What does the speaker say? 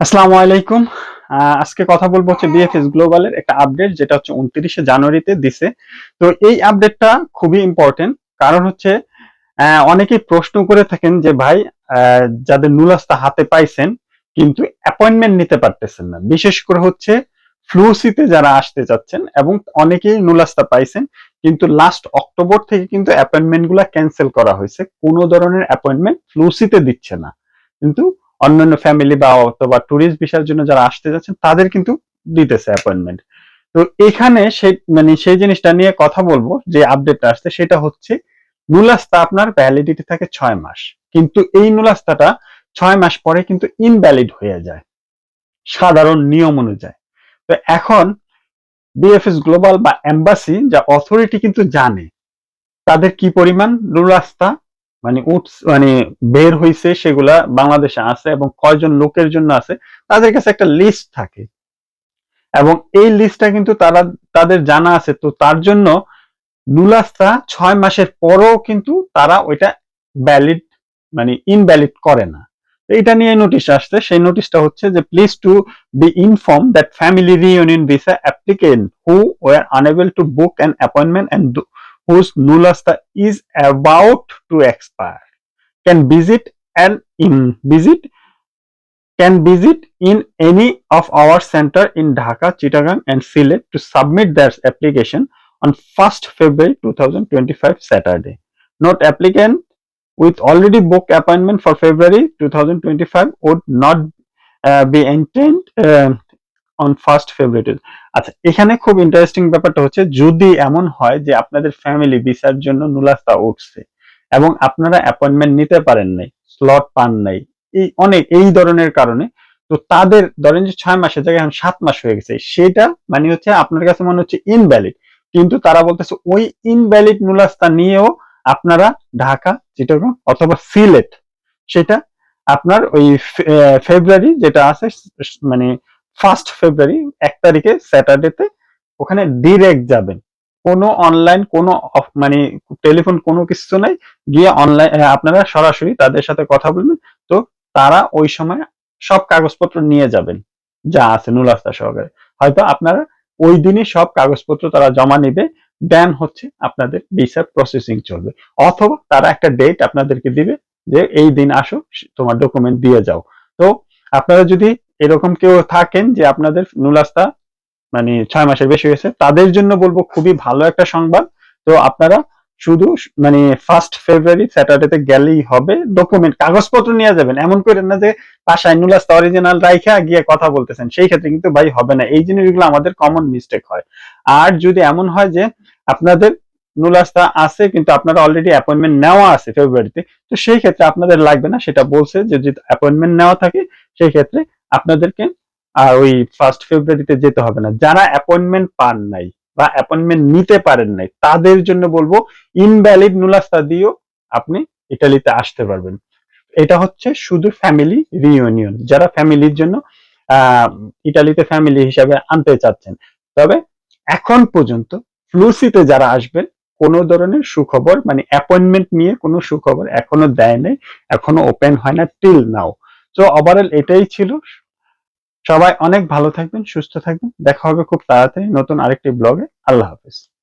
আসসালামু আলাইকুম। আজকে কথা বলব হচ্ছে বিএফএস গ্লোবালের একটা আপডেট যেটা হচ্ছে উনত্রিশে জানুয়ারিতে দিছে। তো এই আপডেটটা খুবই ইম্পর্টেন্ট কারণ হচ্ছে অনেকেই প্রশ্ন করে থাকেন যে ভাই যাদের নুলাস্তা হাতে পাইছেন, কিন্তু অ্যাপয়েন্টমেন্ট নিতে পারতেছেন না। বিশেষ করে হচ্ছে ফ্লুসিতে যারা আসতে চাচ্ছেন, এবং অনেকেই নুলাস্তা পাইছেন, কিন্তু লাস্ট অক্টোবর থেকে কিন্তু অ্যাপয়েন্টমেন্টগুলা ক্যান্সেল করা হয়েছে। কোনো ধরনের অ্যাপয়েন্টমেন্ট ফ্লুসিতে দিচ্ছে না। কিন্তু অন্যান্য ফ্যামিলি বা অথবা ট্যুরিস্ট ভিসার জন্য যারা আসতে যাচ্ছেন, তাদের কিন্তু দিতেছে অ্যাপয়েন্টমেন্ট তো এখানে সেই মানে সেই জিনিসটা নিয়ে কথা বলব, যে আপডেটটা আসছে, সেটা হচ্ছে নুলাস্তা আপনার ভ্যালিডিটি থাকে ছয় মাস। কিন্তু এই নুলাস্তাটা ছয় মাস পরে কিন্তু ইনভ্যালিড হয়ে যায়। সাধারণ নিয়ম অনুযায়ী। তো এখন বিএফএস গ্লোবাল বা এম্বাসি যা অথরিটি কিন্তু জানে, তাদের কি পরিমাণ নুলাস্তা মানে উঠস মানে বের হইছে সেগুলা বাংলাদেশে আছে এবং কয়জন লোকের জন্য আছে, তাদের কাছে একটা লিস্ট থাকে। এবং এই লিস্টটা কিন্তু তারা, তাদের জানা আছে, তো তার জন্য নুলাস্তা ছয় মাসের পরেও কিন্তু তারা ওইটা ভ্যালিড মানে ইনভ্যালিড করে না। এটা নিয়ে নোটিশ আসছে, সেই নোটিশটা হচ্ছে যে please to be inform that family reunion visa applicant who were unable to book an appointment and whose nulasta is about to expire can visit and in visit can visit in any of our center in Dhaka, Chittagong and Sylhet to submit their application on 1st February 2025 Saturday. Note applicant with already booked appointment for February 2025 would not uh, be entertained uh, on 1st February. আচ্ছা এখানে খুব interesting ব্যাপারটা হচ্ছে, যদি এমন হয় যে আপনাদের ফ্যামিলি ভিসার জন্য নুলাস্তা উঠছে এবং আপনারা অ্যাপয়েন্টমেন্ট নিতে পারেন নাই স্লট পান নাই, এই অনেক, এই ধরনের কারণে, তো তাদের ধরেন যে ছয় মাসের জায়গায় এখন সাত মাস হয়ে গেছে, সেটা মানে হচ্ছে আপনার কাছে মনে হচ্ছে ইনভ্যালিড কিন্তু তারা বলতেছে ওই ইনভ্যালিড নুলাস্তা নিয়েও আপনারা ঢাকা, চিটাগং অথবা সিলেট, সেটা আপনার ওই ফেব্রুয়ারি যেটা আছে মানে ফার্স্ট ফেব্রুয়ারি এক তারিখে স্যাটারডেতে ওখানে ডিরেক্ট যাবেন। কোনো অনলাইন কোনো মানে টেলিফোন কোনো কিছু নাই। গিয়ে অনলাইন আপনারা সরাসরি তাদের সাথে কথা বলবেন। তো তারা ওই সময় সব কাগজপত্র নিয়ে যাবেন। যা আছে নুলাস্তা সহকারে। হয়তো আপনারা ওই দিনই সব কাগজপত্র তারা জমা নেবে। দেন হচ্ছে আপনাদের ভিসা প্রসেসিং চলবে। অথবা তারা একটা ডেট আপনাদেরকে দিবে যে এই দিন আসো তোমার ডকুমেন্ট দিয়ে যাও। তো আপনারা যদি এরকম কেউ থাকেন যে আপনাদের নুলাস্তা মানে ছয় মাসের বেশি হয়েছে, তাদের জন্য বলব খুবই ভালো একটা সংবাদ। তো আপনারা শুধু মানে ফার্স্ট ফেব্রুয়ারি স্যাটারডেতে গেলেই হবে ডকুমেন্ট কাগজপত্র নিয়ে যাবেন। এমন করেন না যে বাসায় নুলাস্তা অরিজিনাল রাইখা গিয়ে কথা বলতেছেন। সেই ক্ষেত্রে কিন্তু ভাই হবে না। এই জিনিসগুলো আমাদের কমন মিস্টেক হয়। আর যদি এমন হয় যে আপনাদের নুলাস্তা আছে, কিন্তু আপনারা অলরেডি অ্যাপয়েন্টমেন্ট নেওয়া আছে ফেব্রুয়ারিতে তো সেই ক্ষেত্রে আপনাদের লাগবে না। সেটা বলছে যে যদি অ্যাপয়েন্টমেন্ট নেওয়া থাকে, সেই ক্ষেত্রে আপনাদেরকে আর ওই ফার্স্ট ফেব্রুয়ারিতে যেতে হবে না। যারা অ্যাপয়েন্টমেন্ট পান নাই বা অ্যাপয়েন্টমেন্ট নিতে পারেন নাই, তাদের জন্য বলব ইনভ্যালিড নুলাস্তা দিয়েও আপনি ইটালিতে আসতে পারবেন। এটা হচ্ছে শুধু ফ্যামিলি রিইউনিয়ন যারা ফ্যামিলির জন্য ইটালিতে ফ্যামিলি হিসাবে আনতে চাচ্ছেন। তবে এখন পর্যন্ত ফ্লুসিতে যারা আসবেন, কোনো ধরনের সুখবর মানে অ্যাপয়েন্টমেন্ট নিয়ে কোনো সুখবর এখনও দেয় নাই, এখনও ওপেন হয় না টিল নাও তো ওভারঅল এটাই ছিল সবাই অনেক ভালো থাকবেন, সুস্থ থাকবেন। দেখা হবে খুব তাড়াতাড়ি নতুন আরেকটি ব্লগে। আল্লাহ হাফেজ।